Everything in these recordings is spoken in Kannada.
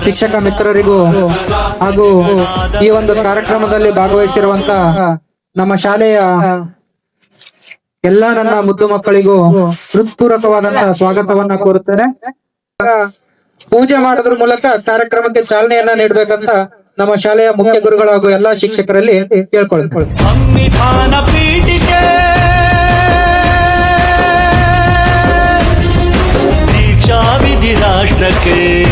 ಶಿಕ್ಷಕ ಮಿತ್ರರಿಗೂ ಹಾಗೂ ಈ ಒಂದು ಕಾರ್ಯಕ್ರಮದಲ್ಲಿ ಭಾಗವಹಿಸಿರುವಂತ ನಮ್ಮ ಶಾಲೆಯ ಎಲ್ಲ ನನ್ನ ಮುದ್ದು ಮಕ್ಕಳಿಗೂ ಹೃತ್ಪೂರ್ವಕವಾದಂತಹ ಸ್ವಾಗತವನ್ನ ಕೋರುತ್ತೇನೆ. ಪೂಜೆ ಮಾಡೋದ್ರ ಮೂಲಕ ಕಾರ್ಯಕ್ರಮಕ್ಕೆ ಚಾಲನೆಯನ್ನ ನೀಡಬೇಕಂತ ನಮ್ಮ ಶಾಲೆಯ ಮುಖ್ಯ ಗುರುಗಳು ಹಾಗೂ ಎಲ್ಲಾ ಶಿಕ್ಷಕರಲ್ಲಿ ಕೇಳ್ಕೊಳ್ತೇನೆ. ಸಂವಿಧಾನ ಪೀಠಿಕೆ. ದೀಕ್ಷಾ ರಾಷ್ಟ್ರಕ್ಕೆ.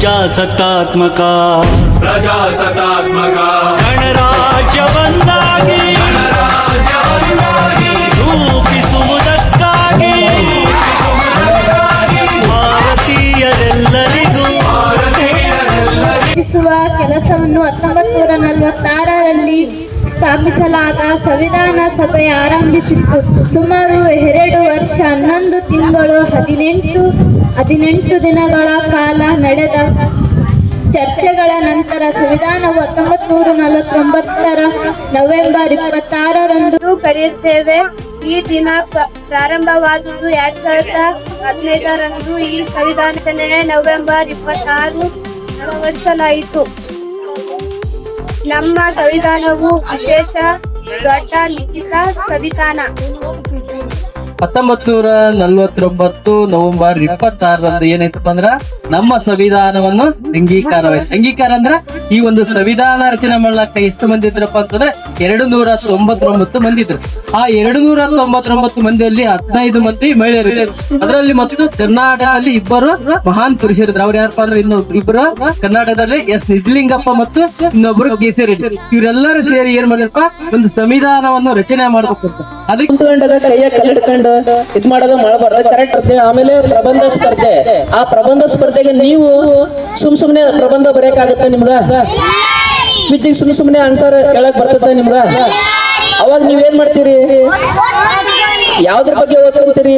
ಪ್ರಜಾಸತ್ತಾತ್ಮಕ. ಪ್ರಜಾಸತ್ತಾತ್ಮಕ. ಗಣರಾಜ್ಯವನ್ನಾಗಿ. ರಾಜ್ಯವನ್ನಾಗಿ ರೂಪಿಸುವುದಕ್ಕಾಗಿ. ಭಾರತೀಯರೆಲ್ಲರಿಗೂ. ರಚಿಸುವ ಕೆಲಸವನ್ನು ಹತ್ತೊಂಬತ್ತು ನೂರ ನಲವತ್ತಾರರಲ್ಲಿ ಸ್ಥಾಪಿಸಲಾದ ಸಂವಿಧಾನ ಸಭೆ ಆರಂಭಿಸಿತ್ತು. ಸುಮಾರು ಎರಡು ವರ್ಷ, ಹನ್ನೊಂದು ತಿಂಗಳು, ಹದಿನೆಂಟು ಹದಿನೆಂಟು ದಿನಗಳ ಕಾಲ ನಡೆದ ಚರ್ಚೆಗಳ ನಂತರ ಸಂವಿಧಾನವು ಹತ್ತೊಂಬತ್ತು ನೂರ ನಲವತ್ತೊಂಬತ್ತರ ನವೆಂಬರ್ ಇಪ್ಪತ್ತಾರರಂದು ಕರೆಯುತ್ತೇವೆ. ಈ ದಿನ ಪ್ರಾರಂಭವಾದದ್ದು ಪ್ರಾರಂಭವಾದುದು ಎರಡ್ ಸಾವಿರದ ಹದಿನೈದರಂದು ಈ ಸಂವಿಧಾನನೇ ನವೆಂಬರ್ ಇಪ್ಪತ್ತಾರು ಅಳವಡಿಸಲಾಯಿತು ನಮ್ಮ ಸಂವಿಧಾನವು ವಿಶೇಷ. ದೊಡ್ಡ ಲಿಖಿತ ಹತ್ತೊಂಬತ್ ನೂರ ನಲ್ವತ್ತೊಂಬತ್ತು ನವೆಂಬರ್ ಇಪ್ಪತ್ತಾರರಂದು ಏನಾಯ್ತಪ್ಪ ಅಂದ್ರ ನಮ್ಮ ಸಂವಿಧಾನವನ್ನು ಅಂಗೀಕಾರವಾಯ್ತು ಅಂಗೀಕಾರ ಅಂದ್ರ ಈ ಒಂದು ಸಂವಿಧಾನ ರಚನೆ ಮಾಡ್ಲಾಕ ಎಷ್ಟು ಮಂದಿ ಇದ್ರಪ್ಪ ಅಂತಂದ್ರೆ ಎರಡು ನೂರ ತೊಂಬತ್ತೊಂಬತ್ತು ಮಂದಿ ಇದ್ರು. ಆ ಎರಡು ನೂರ ತೊಂಬತ್ತೊಂಬತ್ತು ಮಂದಿಯಲ್ಲಿ ಹದಿನೈದು ಮಂದಿ ಮಹಿಳೆಯರು ಅದರಲ್ಲಿ ಮತ್ತು ಕರ್ನಾಟಕದಲ್ಲಿ ಇಬ್ಬರು ಮಹಾನ್ ಪುರುಷರಿದ್ರು. ಅವ್ರು ಯಾರಪ್ಪ ಅಂದ್ರೆ ಇನ್ನು ಇಬ್ಬರು ಕರ್ನಾಟಕದಲ್ಲಿ ಎಸ್ ನಿಜಲಿಂಗಪ್ಪ ಮತ್ತು ಇನ್ನೊಬ್ರು ಕೇಸರಿ ಇವರೆಲ್ಲರೂ ಸೇರಿ ಏನ್ ಮಾಡಿದ್ರಪ್ಪ? ಒಂದು ಸಂವಿಧಾನವನ್ನು ರಚನೆ ಮಾಡಬೇಕು ಅದಕ್ಕೆ ಕುಂತ್ಕೊಂಡಾಗ ಕೈಯ ಕಲ್ಲಿಡ್ಕೊಂಡು ಇದ್ ಮಾಡೋದು ಮಾಡಬಾರ್ದು ಕರೆಕ್ಟ್ ಆಮೇಲೆ ಪ್ರಬಂಧ ಸ್ಪರ್ಧೆ. ಆ ಪ್ರಬಂಧ ಸ್ಪರ್ಧೆಗೆ ನೀವು ಸುಮ್ ಸುಮ್ನೆ ಪ್ರಬಂಧ ಬರೆಯಕ್ಕಾಗತ್ತೆ ನಿಮ್ಗ? ಕ್ವಿಜಿಗೆ ಸುಮ್ ಸುಮ್ನೆ ಆನ್ಸರ್ ಹೇಳಕ್ ಬರ್ತದೆ ನಿಮ್ಗ? ಅವಾಗ ನೀವೇನ್ ಮಾಡ್ತೀರಿ? ಯಾವ್ದ್ರ ಬಗ್ಗೆ ಓದ್ಕೊಂತೀರಿ?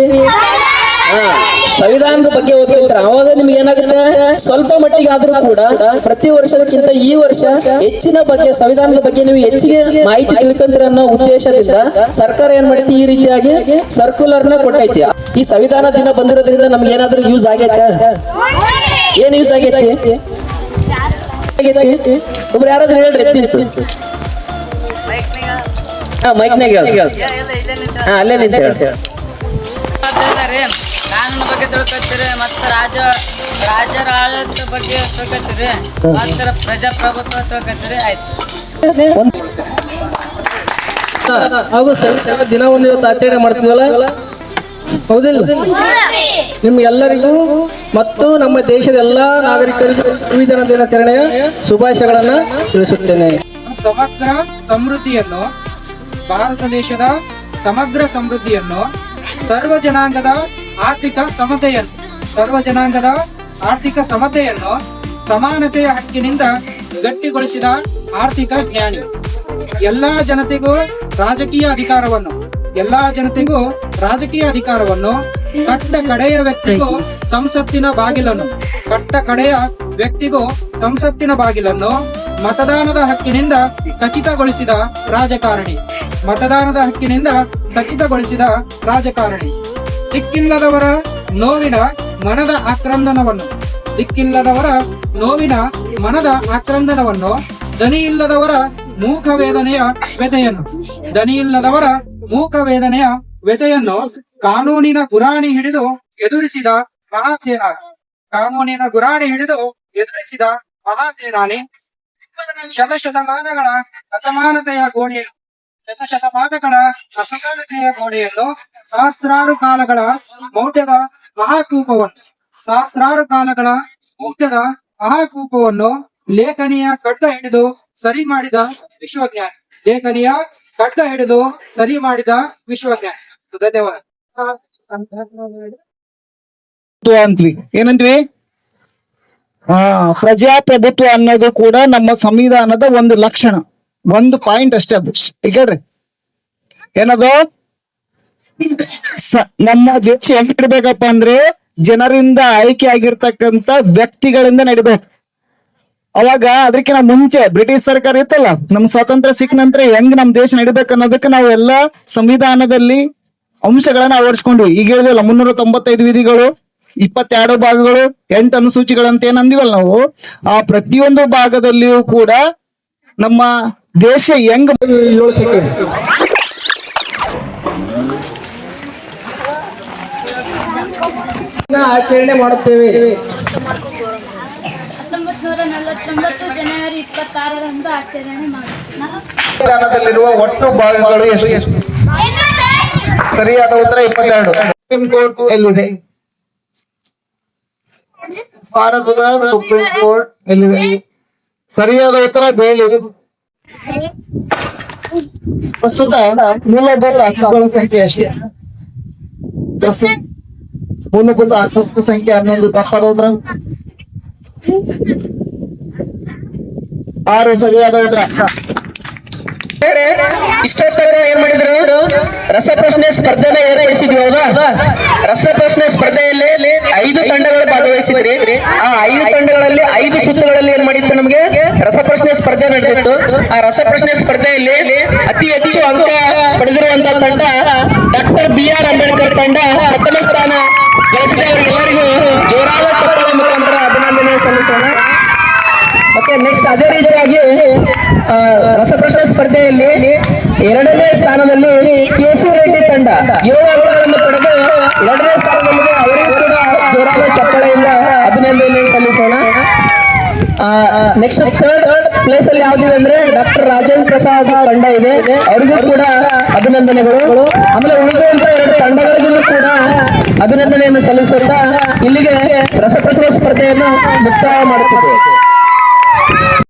ಸಂವಿಧಾನದ ಬಗ್ಗೆ ಓದ್ಕೊಂತೀರ ಅವಾಗ ನಿಮ್ಗೆ ಏನಾಗುತ್ತೆ? ಸ್ವಲ್ಪ ಮಟ್ಟಿಗೆ ಆದ್ರೂ ಕೂಡ ಪ್ರತಿ ವರ್ಷಕ್ಕಿಂತ ಈ ವರ್ಷ ಹೆಚ್ಚಿನ ಬಗ್ಗೆ ಸಂವಿಧಾನದ ಬಗ್ಗೆ ನೀವು ಹೆಚ್ಚಿಗೆ ಮಾಹಿತಿ ತಿಳ್ಕೊಂತೀರ ಅನ್ನೋ ಉದ್ದೇಶದಿಂದ ಸರ್ಕಾರ ಏನ್ ಮಾಡೈತಿ ಈ ರೀತಿಯಾಗಿ ಸರ್ಕ್ಯುಲರ್ನ ಕೊಟ್ಟೈತಿ. ಈ ಸಂವಿಧಾನ ದಿನ ಬಂದಿರೋದ್ರಿಂದ ನಮ್ಗೆ ಏನಾದ್ರೂ ಯೂಸ್ ಆಗೈತೆ? ಏನ್ ಯೂಸ್ ಆಗೈತಿ? ಆಗೈತಿ? ಒಬ್ರು ಯಾರಾದ್ರೂ ಹೇಳ್ರಿ ಎತ್ತಿತ್ತು. ಹಾ ಮೈಕ್ನಾಗ ಹೇಳ ಹಾ ಅಲ್ಲೇ ನಿಂತ ಹೇಳ ರೀ ಕಾನೂನು ಬಗ್ಗೆ ತಿಳ್ಕೊತೀರಿ ಮತ್ತು ರಾಜ ರಾಜರ ಆಡಳಿತ ಬಗ್ಗೆ ತಿಳ್ಕೊತೀರಿ ಮತ್ತು ಪ್ರಜಾಪ್ರಭುತ್ವ ತಿಳ್ಕೊತೀರಿ ಆಯ್ತು. ಹಾಗೂ ದಿನ ಒಂದು ಇವತ್ತು ಆಚರಣೆ ಮಾಡ್ತೀವಲ್ಲ? ಹೌದಿಲ್ಲ? ನಿಮ್ಗೆಲ್ಲರಿಗೂ ಮತ್ತು ನಮ್ಮ ದೇಶದ ಎಲ್ಲಾ ನಾಗರಿಕರಿಗೂ ಸಂವಿಧಾನ ದಿನಾಚರಣೆಯ ಶುಭಾಶಯಗಳನ್ನ ತಿಳಿಸುತ್ತೇನೆ. ಸಮಗ್ರ ಸಮೃದ್ಧಿಯನ್ನು ಭಾರತ ದೇಶದ ಸಮಗ್ರ ಸಮೃದ್ಧಿಯನ್ನು ಸರ್ವ ಜನಾಂಗದ ಆರ್ಥಿಕ ಸಮತೆಯನ್ನು, ಸರ್ವ ಜನಾಂಗದ ಆರ್ಥಿಕ ಸಮತೆಯನ್ನು ಸಮಾನತೆಯ ಹಕ್ಕಿನಿಂದ ಗಟ್ಟಿಗೊಳಿಸಿದ ಆರ್ಥಿಕ ಜ್ಞಾನಿ. ಎಲ್ಲಾ ಜನತೆಗೂ ರಾಜಕೀಯ ಅಧಿಕಾರವನ್ನು, ಎಲ್ಲಾ ಜನತೆಗೂ ರಾಜಕೀಯ ಅಧಿಕಾರವನ್ನು ಕಟ್ಟ ಕಡೆಯ ವ್ಯಕ್ತಿಗೂ ಸಂಸತ್ತಿನ ಬಾಗಿಲನ್ನು, ಕಟ್ಟ ಕಡೆಯ ವ್ಯಕ್ತಿಗೂ ಸಂಸತ್ತಿನ ಬಾಗಿಲನ್ನು ಮತದಾನದ ಹಕ್ಕಿನಿಂದ ಖಚಿತಗೊಳಿಸಿದ ರಾಜಕಾರಣಿ. ಮತದಾನದ ಹಕ್ಕಿನಿಂದ ಖಚಿತಗೊಳಿಸಿದ ರಾಜಕಾರಣಿ. ದಿಕ್ಕಿಲ್ಲದವರ ನೋವಿನ ಮನದ ಆಕ್ರಂದನವನ್ನು. ದಿಕ್ಕಿಲ್ಲದವರ ನೋವಿನ ಮನದ ಆಕ್ರಂದನವನ್ನು. ದನಿಯಿಲ್ಲದವರ ಮೂಕ ವೇದನೆಯ ವ್ಯಥೆಯನ್ನು ದನಿಯಿಲ್ಲದವರ ಮೂಕ ವೇದನೆಯ ವ್ಯಥೆಯನ್ನು ಕಾನೂನಿನ ಗುರಾಣಿ ಹಿಡಿದು ಎದುರಿಸಿದ ಮಹಾಸೇನಾನಿ. ಕಾನೂನಿನ ಗುರಾಣಿ ಹಿಡಿದು ಎದುರಿಸಿದ ಮಹಾಸೇನಾನಿ. ಶತಶತಮಾನಗಳ ಅಸಮಾನತೆಯ ಗೋಡೆಯನ್ನು ಶತಶತಮಾನಗಳ ಅಸಮಾನತೆಯ ಗೋಡೆಯನ್ನು ಸಹಸ್ರಾರು ಕಾಲಗಳ ಮೌಢ್ಯದ ಮಹಾಕೂಪವನ್ನು ಸಹಸ್ರಾರು ಕಾಲಗಳ ಮೌಢ್ಯದ ಮಹಾಕೂಪವನ್ನು ಲೇಖನಿಯ ಖಡ್ಗ ಹಿಡಿದು ಸರಿ ಮಾಡಿದ ವಿಶ್ವಜ್ಞಾನ. ಲೇಖನಿಯ ಖಡ್ಗ ಹಿಡಿದು ಸರಿ ಮಾಡಿದ ವಿಶ್ವಜ್ಞಾನ. ಧನ್ಯವಾದ. ಅಂತ್ವಿ ಏನಂದ್ವಿ? ಆ, ಪ್ರಜಾಪ್ರಭುತ್ವ ಅನ್ನೋದು ಕೂಡ ನಮ್ಮ ಸಂವಿಧಾನದ ಒಂದು ಲಕ್ಷಣ. ಒಂದು ಪಾಯಿಂಟ್ ಅಷ್ಟೇ ಅದು. ಈಗ ಏನದು? ನಮ್ಮ ದೇಶ ಹೆಂಗ್ ನಡಿಬೇಕಪ್ಪ ಅಂದ್ರೆ ಜನರಿಂದ ಆಯ್ಕೆ ಆಗಿರ್ತಕ್ಕಂತ ವ್ಯಕ್ತಿಗಳಿಂದ ನಡಿಬೇಕು. ಅವಾಗ ಅದಕ್ಕಿಂತ ಮುಂಚೆ ಬ್ರಿಟಿಷ್ ಸರ್ಕಾರ ಇತ್ತಲ್ಲ ನಮ್ ಸ್ವಾತಂತ್ರ್ಯ ಸಿಕ್ಕ ನಂತರ ಹೆಂಗ್ ನಮ್ ದೇಶ ನಡಿಬೇಕು ಅನ್ನೋದಕ್ಕೆ ನಾವು ಎಲ್ಲಾ ಸಂವಿಧಾನದಲ್ಲಿ ಅಂಶಗಳನ್ನ ಅಳವಡಿಸ್ಕೊಂಡ್ವಿ. ಈಗ ಹೇಳಿದಲ್ಲ ಮುನ್ನೂರ ತೊಂಬತ್ತೈದು ವಿಧಿಗಳು, ಇಪ್ಪತ್ತೆರಡು ಭಾಗಗಳು, ಎಂಟು ಅನುಸೂಚಿಗಳಂತ ಏನಂದಿವಲ್ಲ ನಾವು, ಆ ಪ್ರತಿಯೊಂದು ಭಾಗದಲ್ಲಿಯೂ ಕೂಡ ನಮ್ಮ ದೇಶ ಹೆಂಗ್ ಏಳು ಸೆಕೆಂಡ್? ಆಚರಣೆ ಮಾಡುತ್ತೇವೆ. ಜನವರಿ ಇಪ್ಪತ್ತಾರರಂದು ಆಚರಣೆ ಒಟ್ಟು ಭಾಗಗಳು ಎಷ್ಟು ಎಷ್ಟು? ಸರಿಯಾದ ಉತ್ತರ ಇಪ್ಪತ್ತೆರಡು. ಸುಪ್ರೀಂ ಕೋರ್ಟ್ ಎಲ್ಲಿದೆ? ಭಾರತದ ಸುಪ್ರೀಂ ಕೋರ್ಟ್ ಎಲ್ಲಿದೆ? ಸರಿಯಾದ ಉತ್ತರ ಬೇಲೂರು. ಪ್ರಸ್ತುತ ಮೂಲಭೂತ ಹಕ್ಕುಗಳ ಸಂಖ್ಯೆ ಎಷ್ಟು ಪ್ರಸ್ತುತ ಮೂಲಭೂತ ಹಕ್ಕುಗಳ ಸಂಖ್ಯೆ ಹನ್ನೊಂದು ತಪ್ಪಾದ ಉತ್ತರ ಆರು ಸರಿಯಾದ ರಸಪ್ರಶ್ನೆ ಸ್ಪರ್ಧೆನ ಏರ್ಪಡಿಸಿದ್ವಿ ಹೌದಾ? ರಸಪ್ರಶ್ನೆ ಸ್ಪರ್ಧೆಯಲ್ಲಿ ಐದು ತಂಡಗಳು ಭಾಗವಹಿಸಿದ್ರಿ. ಆ ಐದು ತಂಡಗಳಲ್ಲಿ ಐದು ಸುತ್ತುಗಳಲ್ಲಿ ಏನ್ ಮಾಡಿತ್ತು ನಮಗೆ? ರಸಪ್ರಶ್ನೆ ಸ್ಪರ್ಧೆ ನಡೆದಿತ್ತು. ಆ ರಸಪ್ರಶ್ನೆ ಸ್ಪರ್ಧೆಯಲ್ಲಿ ಅತಿ ಹೆಚ್ಚು ಅಂಕ ಪಡೆದಿರುವಂತಹ ತಂಡ ಡಾಕ್ಟರ್ ಬಿ ಆರ್ ಅಂಬೇಡ್ಕರ್ ತಂಡ ಪ್ರಥಮ ಸ್ಥಾನ ಗಳಿಸಿದ. ಅವರಿಗೆಲ್ಲರಿಗೂ ಜೋರಾದ ಚಪ್ಪಾಳೆ ಮುಖಾಂತರ ಅಭಿನಂದನೆ ಸಲ್ಲಿಸೋಣ. ಮತ್ತೆ ನೆಕ್ಸ್ಟ್ ಅದೇ ರೀತಿಯಾಗಿ ರಸಪ್ರಶ್ನೆ ಸ್ಪರ್ಧೆಯಲ್ಲಿ ಎರಡನೇ ಸ್ಥಾನದಲ್ಲಿ ಕೆಸಿ ರೆಡ್ಡಿ ತಂಡ. ಏಳು ಅಂಕಗಳನ್ನು ಪಡೆದು ಎರಡನೇ ಸ್ಥಾನದಲ್ಲಿದೆ ಅವರಿಗೂ ಕೂಡ ಜೋರಾದ ಚಪ್ಪಳೆಯಿಂದ ಅಭಿನಂದನೆ ಸಲ್ಲಿಸೋಣ. ನೆಕ್ಸ್ಟ್ ಥರ್ಡ್ ಪ್ಲೇಸ್ ಅಲ್ಲಿ ಯಾವ್ದಿದೆ ಅಂದ್ರೆ ಡಾಕ್ಟರ್ ರಾಜೇಂದ್ರ ಪ್ರಸಾದ್ ತಂಡ ಇದೆ. ಅವರಿಗೂ ಕೂಡ ಅಭಿನಂದನೆಗಳು. ಆಮೇಲೆ ಉಳಿದಂತ ಎರಡು ತಂಡಗಳಿಗೂ ಕೂಡ ಅಭಿನಂದನೆಯನ್ನು ಸಲ್ಲಿಸುತ್ತಾ ಇಲ್ಲಿಗೆ ರಸಪ್ರಶ್ನೆ ಸ್ಪರ್ಧೆಯನ್ನು ಮುಕ್ತಾಯ ಮಾಡುತ್ತಿದ್ದೇವೆ.